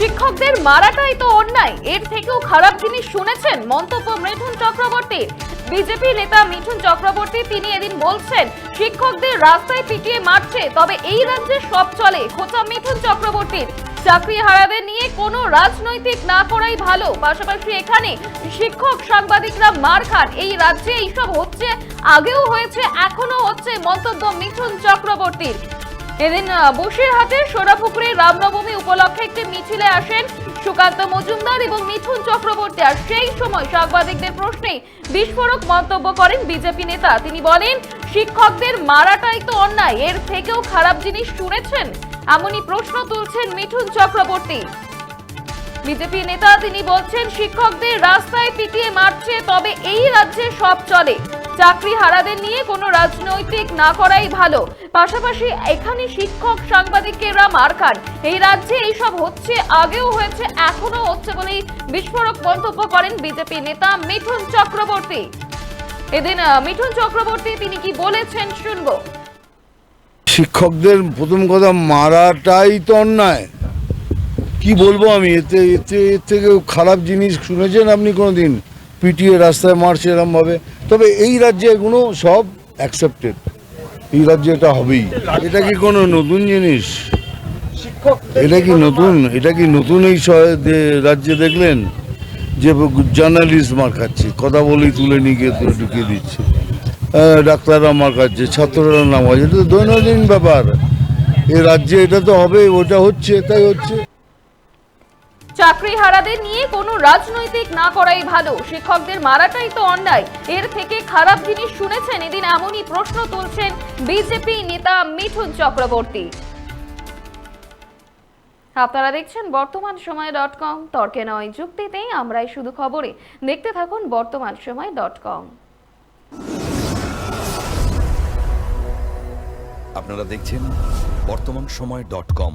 শিক্ষকদের মারাটাই তো অন্যায়। এর থেকেও খারাপ জিনিস শুনেছেন মন্তব্য মিঠুন চক্রবর্তী। বিজেপি নেতা মিঠুন চক্রবর্তী, তিনি এদিন বলছেন, শিক্ষকদের রাস্তায় পিটিয়ে মারছে, তবে এই রাজ্যে সব চলে। খোঁচা মিঠুন চক্রবর্তীর। চাকরি হারাদের নিয়ে কোনো রাজনৈতিক না করাই ভালো। পাশাপাশি এখানে শিক্ষক সাংবাদিকরা মার খান। এই রাজ্যে এইসব হচ্ছে, আগেও হয়েছে এখনও হচ্ছে মন্তব্য মিঠুন চক্রবর্তীর। এদিন আহ, বসিরহাটে সোনাপুকুরে রামনবমী উপলক্ষে একটি মিছিলে আসেন সুকান্ত মজুমদার এবং মিঠুন চক্রবর্তী। আর সেই সময় সাংবাদিকদের প্রশ্নে বিস্ফোরক মন্তব্য করেন বিজেপি নেতা। তিনি বলেন শিক্ষকদের মারাটাই তো অন্যায় এর থেকেও খারাপ জিনিস শুনেছেন? এমনই প্রশ্ন তুলছেন মিঠুন চক্রবর্তী। বিজেপি নেতা তিনি বলছেন শিক্ষকদের রাস্তায় পিটিয়ে মারছে তবে এই রাজ্যে সব চলে। চাকরি হারাদের নিয়ে কোনো রাজনৈতিক না করাই ভালো। পাশাপাশি এখানে শিক্ষক সাংবাদিকেরা মার খান এই রাজ্যে এইসব হচ্ছে, আগেও হয়েছে এখনও হচ্ছে বলেই বিস্ফোরক মন্তব্য করেন বিজেপি নেতা মিঠুন চক্রবর্তী। এদিন মিঠুন চক্রবর্তী তিনি কি বলেছেন শুনব। শিক্ষকদের প্রথম কথা, মারাটাই তো অন্যায়। কি বলব আমি? এতে এতে, এর থেকে খারাপ জিনিস শুনেছেন আপনি কোনোদিন? পিটিয়ে রাস্তায় মারছে এরমভাবে। তবে এই রাজ্যে এগুলো সব অ্যাকসেপ্টেড এই রাজ্যে এটা হবেই। এটা কি কোনো নতুন জিনিস? এটা কি নতুন? এটা কি নতুন এই রাজ্যে দেখলেন? যে জার্নালিস্ট মার খাচ্ছে কথা বলেই তুলে নিয়ে গিয়ে তুলে ঢুকিয়ে দিচ্ছে। আহ, ডাক্তাররা মার খাচ্ছে ছাত্ররা নাম আছে এটা তো দৈনন্দিন ব্যাপার। এ রাজ্যে এটা তো হবে ওটা হচ্ছে তাই হচ্ছে। চাকরি হারাদের নিয়ে কোনো রাজনৈতিক না করাই ভালো। শিক্ষকদের মারাটাই তো অন্যায়। এর থেকে খারাপ জিনিস শুনেছেন, এদিন এমনই প্রশ্ন তুলছেন বিজেপি নেতা মিঠুন চক্রবর্তী। আপনারা দেখছেন বর্তমান সময় ডট কম, তর্কে নয় যুক্তিতে, আমরাই শুধু খবরে। দেখতে থাকুন বর্তমান সময় ডট কম। আপনারা দেখছেন বর্তমান সময় ডট কম।